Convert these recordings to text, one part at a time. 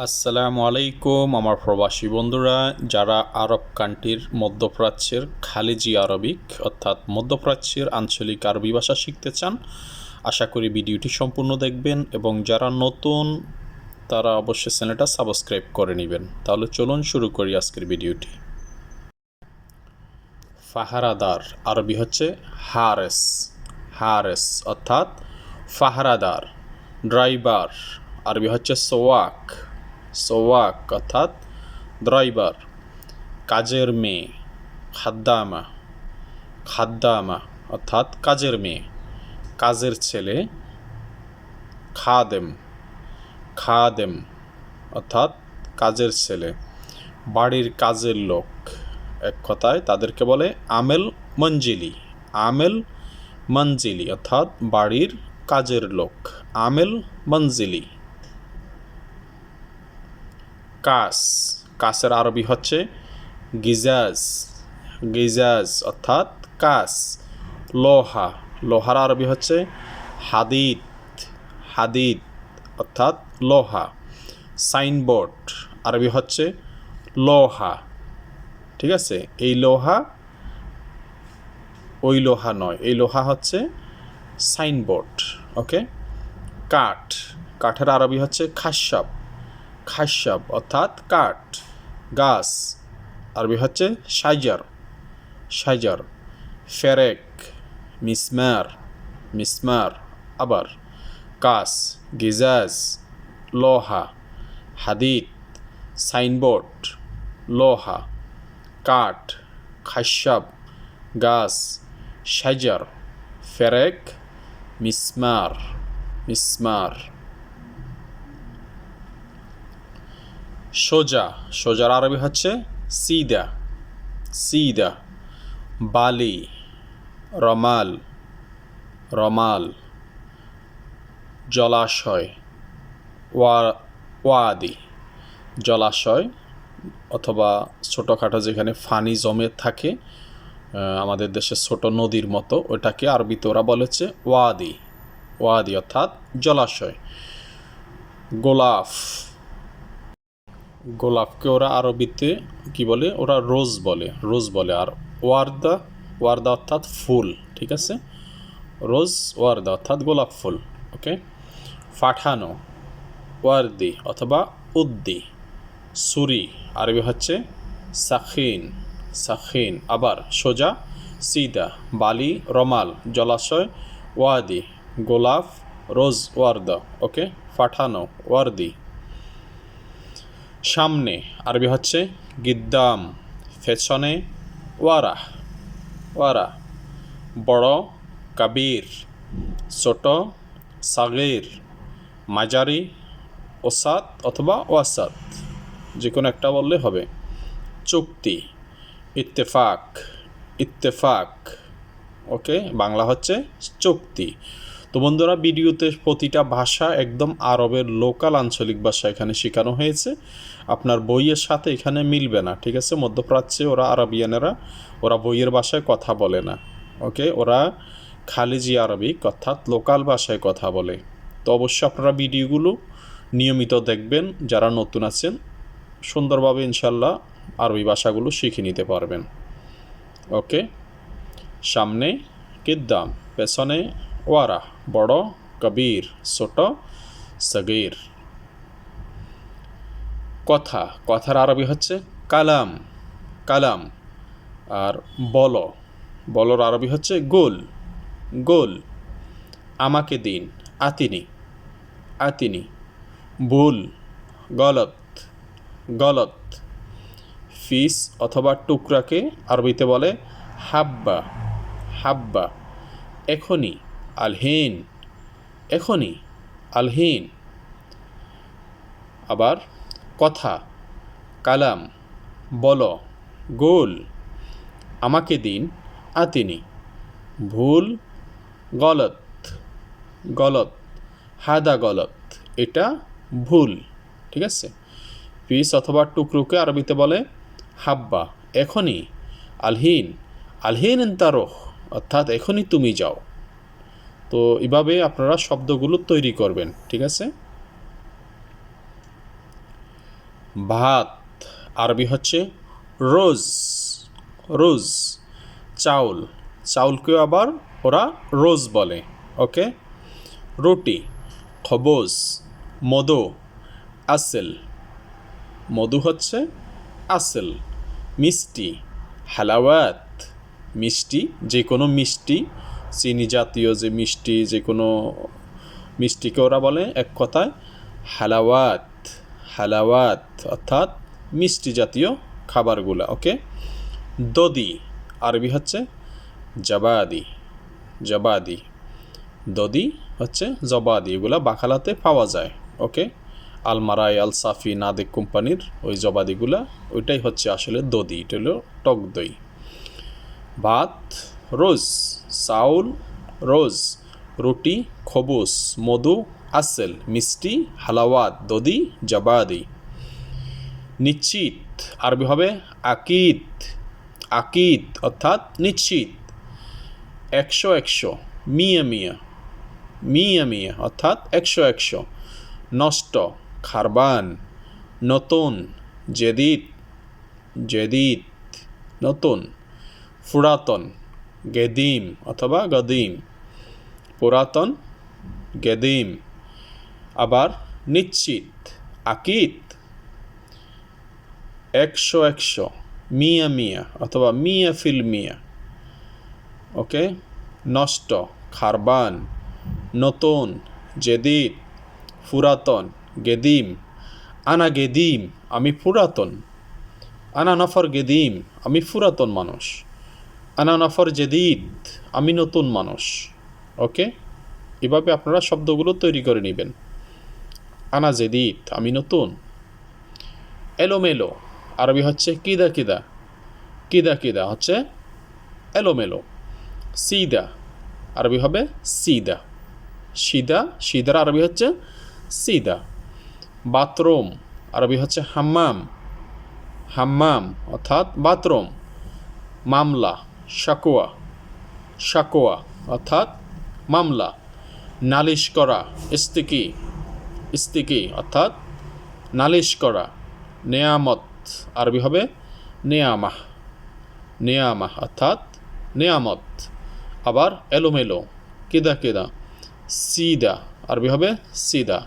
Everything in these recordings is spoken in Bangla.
আসসালামু আলাইকুম, আমার প্রবাসী বন্ধুরা, যারা আরব কান্ট্রির মধ্যপ্রাচ্যের খালিজি আরবিক, অর্থাৎ মধ্যপ্রাচ্যের আঞ্চলিক আরবি ভাষা শিখতে চান, আশা করি ভিডিওটি সম্পূর্ণ দেখবেন এবং যারা নতুন, তারা অবশ্যই চ্যানেলটা সাবস্ক্রাইব করে নেবেন। তাহলে চলুন শুরু করি আজকের ভিডিওটি। ফাহারাদার, আরবি হচ্ছে হারেস হারেস অর্থাৎ ফাহারাদার, ড্রাইভার, আরবি হচ্ছে সোয়াক। সোয়াক অর্থাৎ ড্রাইভার, কাজের মেয়ে, খাদ্দামা খাদ্দামা অর্থাৎ কাজের মেয়ে, কাজের ছেলে, খাদেম খাদেম অর্থাৎ কাজের ছেলে। বাড়ির কাজের লোক, এক কথায় তাদেরকে বলে আমেল মঞ্জিলি আমেল মঞ্জিলি অর্থাৎ বাড়ির কাজের লোক, আমেল মঞ্জিলি। কাস, কাসের আরবি হচ্ছে গিজাজ গিজাজ অর্থাৎ কাস, লোহা, লোহার আরবি হচ্ছে হাদিদ হাদিদ অর্থাৎ লোহা, সাইনবোর্ড আরবি হচ্ছে লোহা, ঠিক আছে? এই লোহা, ওই লোহা নয়, এই লোহা হচ্ছে সাইনবোর্ড, ওকে? কাঠ, কাঠের আরবি হচ্ছে খাসাব খাসাব, অর্থাৎ কাঠ, গাছ। আরবি হচ্ছে সাইজার সাইজার। ফেরেক, মিসমার মিসমার। আবার কাস, গিজাজ, লোহা। হাদিদ, সাইনবোর্ড, লোহা। কাঠ, খাসাব, গাছ। সাইজার, ফেরেক, মিসমার মিসমার। সোজা, সোজার আরবি হচ্ছে সিদা সিদা, বালি, রমাল রমাল, জলাশয়, ওয়া, ওয়াদি, জলাশয় অথবা ছোটোখাটো যেখানে ফানি জমে থাকে আমাদের দেশে ছোট নদীর মতো, ওটাকে আরবিতে ওরা বলেছে ওয়াদি ওয়াদি অর্থাৎ জলাশয়। গোলাফ গোলাপকে ওরা আরবিতে কি বলে? ওরা রোজ বলে রোজ বলে। আর ওয়ার্দা ওয়ার্দা অর্থাৎ ফুল, ঠিক আছে? রোজ ওয়ার্দা অর্থাৎ গোলাপ ফুল, ওকে? ফাঠানো, ওয়ার্দি অথবা উদ্দি। সুরি, আরবি হচ্ছে সাখিন সাখিন। আবার সোজা, সিদা, বালি, রমাল, জলাশয়, ওয়াদি, গোলাপ, রোজ ওয়ার্দা, ওকে? ফাঠানো, ওয়ার্দি। সামনে। আরবি হচ্ছে গিদ্দাম পেছনে ওয়ারা ওয়ারা বড়, কাবির, ছোট, সাগির, মাঝারি ওসাদ অথবা ওয়াসাদ যে কোনো একটা বললে হবে। চুক্তি, ইত্তেফাক ইত্তেফাক। ওকে, বাংলা হচ্ছে চুক্তি। তো বন্ধুরা, ভিডিওতে প্রতিটা ভাষা একদম আরবের লোকাল আঞ্চলিক ভাষা এখানে শেখানো হয়েছে। আপনার বইয়ের সাথে এখানে মিলবে না, ঠিক আছে? মধ্যপ্রাচ্যে ওরা আরবিয়ানেরা, ওরা বইয়ের ভাষায় কথা বলে না, ওকে? ওরা খালিজি আরবিক, অর্থাৎ লোকাল ভাষায় কথা বলে। তো অবশ্যই আপনারা ভিডিওগুলো নিয়মিত দেখবেন, যারা নতুন আছেন, সুন্দরভাবে ইনশাল্লাহ আরবি ভাষাগুলো শিখে নিতে পারবেন, ওকে? সামনে কিদ্দাম, পেছনে ওয়ারা, বড়, কবির, ছোট, সগির। কথা, কথার আরবি হচ্ছে কালাম কালাম। আর বল, বলর আরবি হচ্ছে গোল গোল। আমাকে দিন, আতিনি আতিনি। ভুল, গলত গলত। ফিস অথবা টুকরাকে আরবিতে বলে হাব্বা হাব্বা এখনই আলহীন এখনই আলহীন। আবার কথা, কালাম, বল, গোল, আমাকে দিন আতিনি। ভুল, গলত গলত, হাদা গলত, এটা ভুল, ঠিক আছে? পিস অথবা টুকরোকে আরবিতে বলে হাব্বা এখনই আলহীন আলহীন তারহ, অর্থাৎ এখনই তুমি যাও। তো এভাবে আপনারা শব্দগুলো তৈরি করবেন, ঠিক আছে? ভাত, আরবি হচ্ছে রোজ রোজ, চাউল, চাউলকেও আবার ওরা রোজ বলে, ওকে? রুটি, খবজ, মধু, আসেল, মধু হচ্ছে আসেল, মিষ্টি, হালাওয়াত, মিষ্টি যে কোনো মিষ্টি চিনি জাতীয় যে মিষ্টি, যে কোনো মিষ্টিকে ওরা বলে এক কথায় হালাওয়াত হালাওয়াত অর্থাৎ মিষ্টি জাতীয় খাবারগুলো, ওকে? দদি, আরবি হচ্ছে জবাদি জবাদি। দদি হচ্ছে জবাদি, এগুলা বাখালাতে পাওয়া যায়, ওকে? আলমারাই আল সাফি নাদেক কোম্পানির ওই জবাদিগুলা, ওইটাই হচ্ছে আসলে দদি, এটা হলো টক দই। ভাত রোজ, চাউল, রোজ, রুটি, খবুস, মধু, আসেল, মিষ্টি, হালাওয়াত দদি জবাদি। নিশ্চিত। আরবি হবে আকিদ। আকিদ অর্থাৎ নিশ্চিত। একশো একশো। মিয়া মিয়া। মিয়া মিয়া অর্থাৎ একশো একশো। নষ্ট। খারবান। নতুন। জেদিত জেদিত নতুন। পুরাতন। গেদিম অথবা গদিম। পুরাতন, গেদিম। আবার নিশ্চিত, আকিত। একশো একশো, মিয়া মিয়া অথবা মিয়া ফিল মিয়া। ওকে? নষ্ট, খারবান, নতুন, জেদিদ, পুরাতন, গেদিম। আনা গেদিম, আমি পুরাতন। আনা নফর গেদিম, আমি পুরাতন মানুষ। আনা নফর জেদিদ, আমি নতুন মানুষ। ওকে? এভাবে আপনারা শব্দগুলো তৈরি করে নেবেন। আনা জেদিদ, আমি নতুন। এলোমেলো, আরবি হচ্ছে কিদা কিদা। কিদা কিদা হচ্ছে এলোমেলো। সিদা, আরবি হবে সিদা। সিদা, সিদার আরবি হচ্ছে সিদা। বাথরুম, আরবি হচ্ছে হাম্মাম। হাম্মাম, অর্থাৎ বাথরুম। মামলা শাকোয়া শাকোয়া অর্থাৎ মামলা, নালিশ করা, ইস্তিকি ইস্তিকি অর্থাৎ নালিশ করা, নেয়ামত, আরবি হবে নেয়ামাহ নেয়ামাহ অর্থাৎ নেয়ামত, আবার এলোমেলো, কেদা কেদা, সিদা, আরবি হবে সিদা,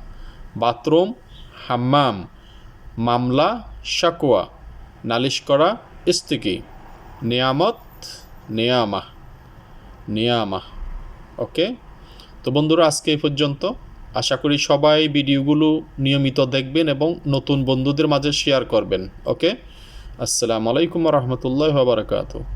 বাথরুম, হাম্মাম, মামলা, শাকোয়া, নালিশ করা, ইস্তিকি, নেয়ামত নেয়ামাহ নেয়ামা, ওকে? তো বন্ধুরা, আজকে এই পর্যন্ত। আশা করি সবাই ভিডিওগুলো নিয়মিত দেখবেন এবং নতুন বন্ধুদের মাঝে শেয়ার করবেন, ওকে? আসসালামু আলাইকুম রহমতুল্লাহ বারকাতু